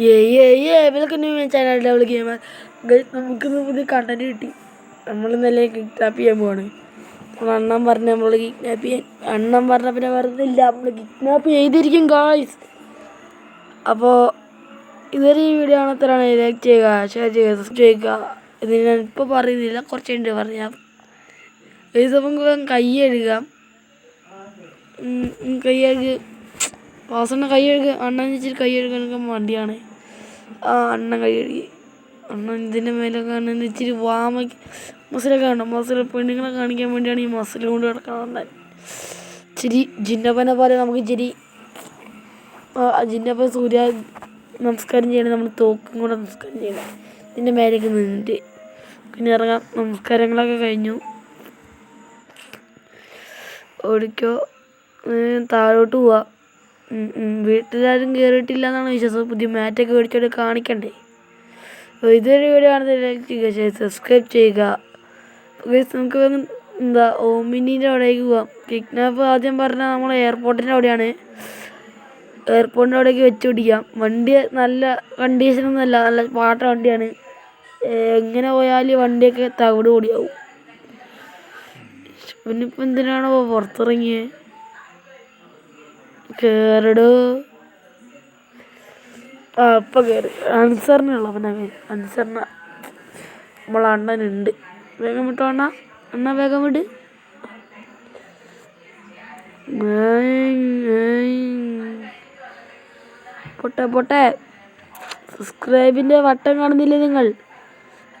ഏ ഏ ഏ welcome to my channel double gamer നമുക്ക് പുതിയ കണ്ടന്റ് കിട്ടി. നമ്മൾ ഇന്നലെ കിഡ്നാപ്പ് ചെയ്യാൻ പോവാണ്. അപ്പോൾ അണ്ണൻ പറഞ്ഞ നമ്മൾ കിഡ്നാപ്പ് ചെയ്യാൻ അണ്ണൻ പറഞ്ഞ പിന്നെ വെറുതെ ഇല്ല. നമ്മൾ കിഡ്നാപ്പ് ചെയ്തിരിക്കും ഗായ്സ് അപ്പോൾ ഇതൊരു വീഡിയോ ആണത്രയാണ് ലൈക്ക് ചെയ്യുക ഷെയർ ചെയ്യുക സബ്സ്ക്രൈബ് ചെയ്യുക. ഇത് ഞാൻ ഇപ്പോൾ പറയുന്നില്ല. കുറച്ച് കഴിഞ്ഞിട്ട് പറയാം. ഗൈസ് നമുക്ക് കൈ കഴുകാം. കൈ കഴുകി. വാസണ്ണ കൈ കഴുകുക അണ്ണൻ ചേച്ചി കൈ കഴുകാനൊക്കെ മടിയാണ്. ആ അണ്ണൻ കൈ കഴുകി അണ്ണൻ ഇതിന്റെ മേലൊക്കെ അണ്ണൻ ഇച്ചിരി വാമ മസിലൊക്കെ കാണണം മസിൽ പെണ്ണുങ്ങളെ കാണിക്കാൻ വേണ്ടിയാണ് ഈ മസിൽ കൊണ്ട് കിടക്കണം ഇച്ചിരി ജിന്നപ്പനെ പോലെ നമുക്ക് ഇച്ചിരി ജിന്നപ്പൻ സൂര്യ നമസ്കാരം ചെയ്യണം. നമ്മൾ തോക്കും കൂടെ നമസ്കാരം ചെയ്യണം. ഇതിന്റെ മേലേക്ക് നിന്നിട്ട് പിന്നെ ഇറങ്ങാം. നമസ്കാരങ്ങളൊക്കെ കഴിഞ്ഞു. ഓടിക്കോ. താഴോട്ട് പോവാ. വീട്ടിലാരും കയറിയിട്ടില്ല എന്നാണ് വിശ്വാസം. പുതിയ മാറ്റൊക്കെ മേടിച്ചോണ്ട് കാണിക്കണ്ടേ? ഇതൊരു വീഡിയോ ചെയ്യുക. സബ്സ്ക്രൈബ് ചെയ്യുക നമുക്ക് എന്താ ഓമിനീന്റെ അവിടേക്ക് പോവാം. കിഡ്നാപ്പ് ആദ്യം പറഞ്ഞാൽ നമ്മൾ എയർപോർട്ടിന്റെ അവിടെയാണ്. എയർപോർട്ടിന്റെ അവിടേക്ക് വെച്ച് പിടിക്കാം. വണ്ടി നല്ല കണ്ടീഷനൊന്നും അല്ല. നല്ല പാട്ട വണ്ടിയാണ്. എങ്ങനെ പോയാലും വണ്ടിയൊക്കെ തവിട് കൂടിയാവും പിന്നിപ്പോൾ എന്തിനാണോ പുറത്തിറങ്ങിയത് കേറടോ. ആ അപ്പൊ കേറി. അൻസറിനുള്ള അവനെ അൻസറിന നമ്മളെ അണ്ണനുണ്ട്. വേഗം വിട്ടോ അണ്ണ. അണ്ണ വേഗം വിട്. പൊട്ടെ പൊട്ടെ. സബ്സ്ക്രൈബിന്റെ വട്ടം കാണുന്നില്ലേ നിങ്ങൾ?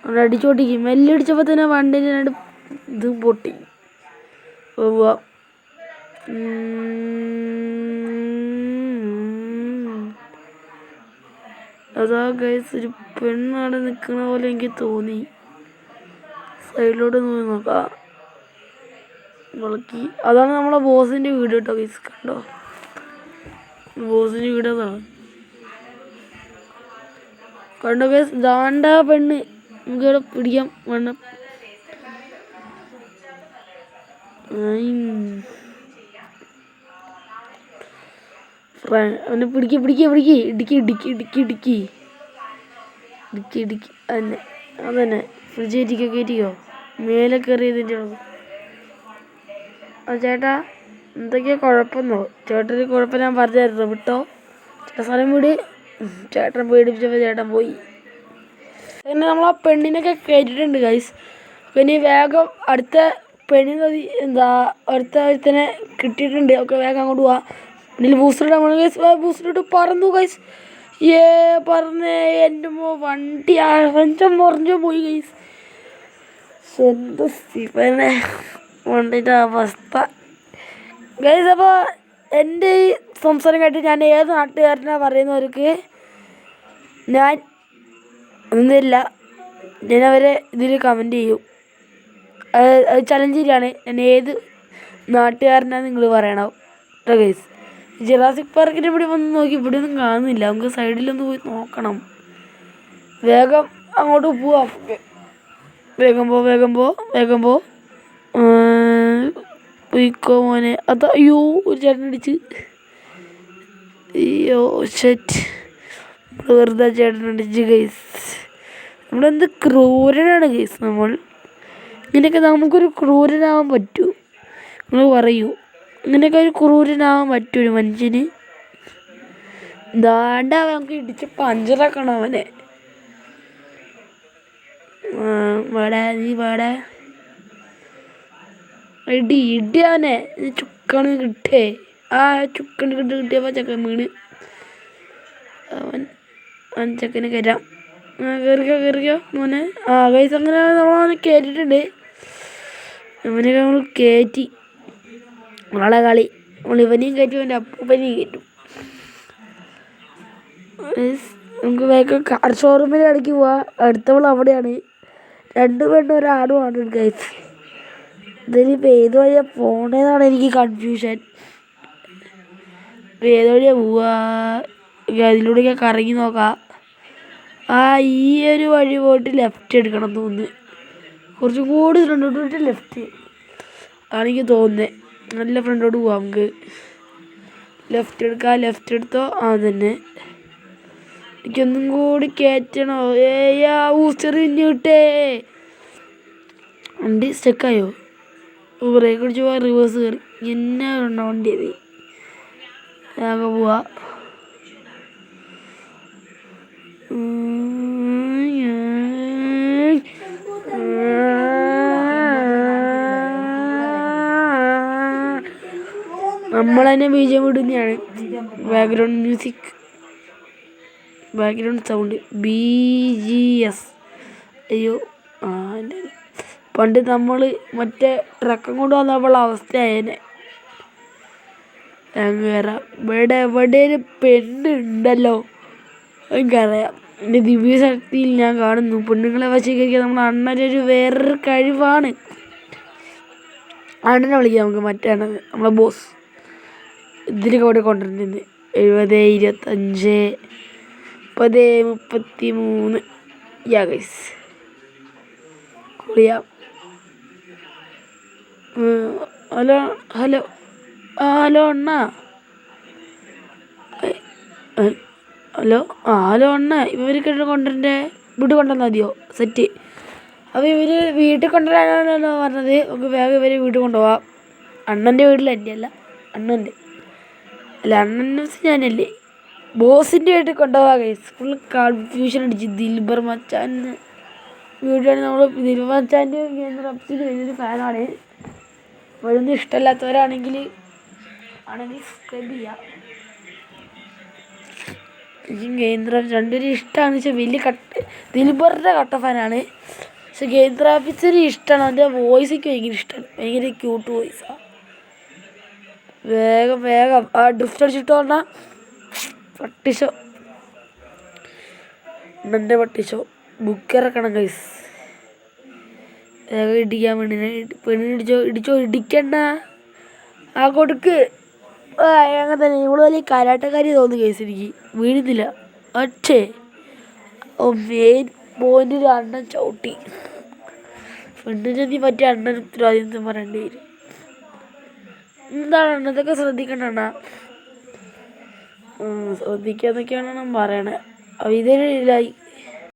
അവിടെ അടിച്ചോട്ടിക്കും. മെല്ലെ അടിച്ചപ്പോൾ തന്നെ രണ്ട് ഇതും പൊട്ടി. പോവാ. അതാ ഗൈസ് ഒരു പെണ്ണാടെ നിൽക്കണ പോലെ എനിക്ക് തോന്നി. സൈഡിലോട്ട് നോക്കി നോക്കാം. വിളക്കി. അതാണ് നമ്മളെ ബോസിന്റെ വീട് കേട്ടോ ഗൈസ് കണ്ടോ? ബോസിന്റെ വീട് അതാണ്. കണ്ടോ ഗൈസ് ദാണ്ട പെണ്ണ്. നമുക്ക് ഇവിടെ പിടിക്കാം. വേണ്ട അവനെ പിടിക്ക് പിടിക്ക് പിടിക്ക്. ഇടുക്കി ഇടുക്കി ഇടുക്കി ഇടുക്കി. ഇടുക്കി ഇടുക്കി. അതന്നെ അതന്നെ. ഫ്രിഡ്ജ് കയറ്റിക്കോ കയറ്റിക്കോ. മേലെ കയറിയതിന്റെ ആ ചേട്ടാ എന്തൊക്കെയാ കുഴപ്പമെന്നോ? ചേട്ടന് കുഴപ്പം ഞാൻ പറഞ്ഞായിരുന്നു വിട്ടോ? ചേട്ടാ സ്ഥലം വീട്. ചേട്ടൻ പേടിപ്പിച്ചപ്പോൾ ചേട്ടൻ പോയി. അങ്ങനെ നമ്മൾ ആ പെണ്ണിനൊക്കെ കയറ്റിട്ടുണ്ട് ഗൈസ് പിന്നെ വേഗം അടുത്ത പെണ്ണിന് എന്താ അടുത്ത ഒരുത്തനെ കിട്ടിയിട്ടുണ്ട്. ഒക്കെ വേഗം അങ്ങോട്ട് പോവാ. ഇതിൽ ബൂസ്റ്റർ ഇടാൻ ഗൈസ് ബൂസ്റ്റർ ഇട്ട് പറന്നു ഗൈസ് ഏ പറഞ്ഞേ എന്റെ മോ വണ്ടി അറഞ്ചം മുറിഞ്ഞു പോയി ഗൈസ് സ്വന്തം വണ്ടിന്റെ അവസ്ഥ. ഗൈസ് അപ്പോൾ എന്റെ ഈ സംസാരം കേട്ട് ഞാൻ ഏത് നാട്ടുകാരനാണ് പറയുന്നവർക്ക് ഞാൻ ഒന്നുമില്ല. ഞാൻ അവരെ ഇതിൽ കമന്റ് ചെയ്യും. അത് അത് ചലഞ്ച് ചെയ്യാണ് ഞാൻ ഏത് നാട്ടുകാരനാണ് നിങ്ങൾ പറയണം. കേട്ടോ ഗൈസ് ജറാസിക് പാർക്കിന്റെ ഇവിടെ വന്ന് നോക്കി ഇവിടെ ഒന്നും കാണുന്നില്ല. നമുക്ക് സൈഡിലൊന്ന് പോയി നോക്കണം. വേഗം അങ്ങോട്ട് പോവാം. വേഗം പോ വേഗം പോ വേഗം പോ. പോയിക്കോ മോനെ. അത് അയ്യോ ഒരു ചേട്ടൻ അടിച്ച്. അയ്യോ ഷെറ്റ് വെറുതെ ചേട്ടൻ അടിച്ച് ഗൈസ് നമ്മളെന്ത് ക്രൂരനാണ് ഗൈസ് നമ്മൾ? ഇങ്ങനെയൊക്കെ നമുക്കൊരു ക്രൂരനാവാൻ പറ്റൂ. നിങ്ങൾ പറയൂ. ഇങ്ങനെയൊക്കെ ഒരു ക്രൂരനാവാൻ പറ്റൂ ഒരു മനുഷ്യന്. ദാണ്ട നമുക്ക് ഇടിച്ച് പഞ്ചറാക്കണം അവനെ. ഇടി ഇടി അവനെ. ചുക്കാണ് കിട്ടേ. ആ ചുക്കണ് കിട്ടി കിട്ടിയപ്പോൾ ചക്കൻ വീണ്. അവൻ അവൻ ചക്കനെ കയറ്റാം കയറിക്കോ കയറിക്കോ മോനെ. ആ കൈസ് അങ്ങനെ നമ്മളവനെ കയറ്റിട്ടുണ്ട് അവനെ നമ്മൾ കയറ്റി നമ്മളെ കളി. നമ്മളിവനെയും കയറ്റി അവന്റെ അപ്പൂപ്പനെയും കയറ്റും. നമുക്ക് വേഗം കാർ ഷോറൂമിൽ ഇടയ്ക്ക് പോവാ. അടുത്തവൾ അവിടെയാണ്. രണ്ട് പെണ്ണും ഒരാടുമാണ് ഗൈസ് ഇതിലിപ്പോൾ ഏത് വഴിയാണ് പോണേന്നാണ് എനിക്ക് കൺഫ്യൂഷൻ ഏത് വഴിയാ പോവാ? അതിലൂടെ ഞാൻ കറങ്ങി നോക്കാം. ആ ഈ ഒരു വഴി പോയിട്ട് ലെഫ്റ്റ് എടുക്കണം തോന്നുന്നു. കുറച്ചും കൂടി ഫ്രണ്ടോട്ട് ലെഫ്റ്റ് ആണ് തോന്നുന്നത് നല്ല ഫ്രണ്ടോട് പോവാം നമുക്ക്. ലെഫ്റ്റ് എടുക്കാം ലെഫ്റ്റ് എടുത്തോ? ആ തന്നെ എനിക്കൊന്നും കൂടി കയറ്റണോ ഏയാ ഊച്ചെറിഞ്ഞു വിട്ടേ. വണ്ടി സ്റ്റക്കായോ ബ്രേക്ക് അടിച്ച് പോവാ റിവേഴ്സ് കയറി എന്നെ ഉണ്ടോ വണ്ടി അത്. ഞാൻ പോവാ ഉം, ഞാൻ- നമ്മൾ തന്നെ ബീജം വിടുന്നതാണ് background music background sound B G S അയ്യോ ആ പണ്ട് നമ്മൾ മറ്റേ ട്രക്കം കൊണ്ട് വന്നപ്പോൾ അവസ്ഥയായേനെ. അങ്ങനെ ഇവിടെ എവിടെ ഒരു പെണ്ണുണ്ടല്ലോ. എനിക്കറിയാം. എന്റെ ദിവ്യശക്തിയിൽ ഞാൻ കാണുന്നു. പെണ്ണുങ്ങളെ വശീകരിക്കുക നമ്മൾ അണ്ണന്റെ ഒരു വേറൊരു കഴിവാണ്. അണ്ണനെ വിളിക്കാം നമുക്ക് മറ്റേ അണ്ണൻ നമ്മളെ ബോസ് ഇതിലൊക്കെ കൂടെ കൊണ്ടുവരുന്നത്. എഴുപത് ഇരുപത്തഞ്ച് മുപ്പത് മുപ്പത്തി മൂന്ന് യാ ഗൈസ് കുളിയാം ഉം, ഹലോ ഹലോ. ആ ഹലോ അണ്ണാ. ഹലോ. ആ ഹലോ അണ്ണ. ഇവർക്ക് കൊണ്ടുവരണ്ടേ? വീട്ടിൽ കൊണ്ടുവന്നാൽ മതിയോ? സെറ്റ് അപ്പോൾ ഇവർ വീട്ടിൽ കൊണ്ടുവരാനാണല്ലോ പറഞ്ഞത്. നമുക്ക് വേഗം ഇവരെ വീട്ടിൽ കൊണ്ടുപോവാം. അണ്ണന്റെ വീട്ടിൽ എന്റെ അല്ല അണ്ണന്റെ അല്ല ന്യൂസ് ഞാനല്ലേ? ബോസിന്റെ ആയിട്ട് കൊണ്ടുപോകാം ഫുൾ കൺഫ്യൂഷൻ അടിച്ച് ദിൽബർ മച്ചാൻ വീഡിയോ നമ്മൾ ദിൽബർ മച്ചാന്റെ കേന്ദ്രത്തിന് വലിയൊരു ഫാനാണ് ഇവരൊന്നും ഇഷ്ടമല്ലാത്തവരാണെങ്കിൽ ആണെങ്കിൽ സബ്സ്ക്രൈബ് ചെയ്യാം. കേന്ദ്ര രണ്ടുപേരും ഇഷ്ടമാണെന്ന് വെച്ചാൽ വലിയ കട്ട് ദിൽബറിന്റെ കട്ട ഫാനാണ് പക്ഷെ പിക്ചർ ഇഷ്ടമാണ്. അതിന്റെ വോയിസ് എനിക്ക് ഭയങ്കര ഇഷ്ടമാണ്. ഭയങ്കര ക്യൂട്ട് വോയിസാണ് വേഗം വേഗം. ആ ഡ്രിഫ്റ്റ് അടിച്ചിട്ട് പറഞ്ഞ പട്ടിച്ചോ എന്നെ പട്ടിച്ചോ ബുക്ക് ഇറക്കണം കൈസ് വേഗം ഇടിക്കാൻ വേണ്ടി പെണ്ണിന് ഇടിച്ചോ ഇടിച്ചോ ഇടിക്കണ്ട. ആ കൊടുക്ക്. അങ്ങനെ തന്നെ. ഇവൾ വലിയ കരാട്ടക്കാരി തോന്നുന്നു കേസ് എനിക്ക്. വീഴുന്നില്ല. പക്ഷേ ഓ മെയിൻ പോയിന്റിൽ അണ്ണൻ ചവിട്ടി. പെണ്ണിന് നീ മറ്റേ അണ്ണൻ ഉത്തരവാദിത്വം പറയേണ്ടി വരും. എന്താണ്? ഇതൊക്കെ ശ്രദ്ധിക്കണ്ട അണ്ണാ ഉം, ശ്രദ്ധിക്കാന്നൊക്കെയാണ് അണ്ണൻ പറയണേ. അപ്പോൾ ഇതൊരു ലൈക്ക്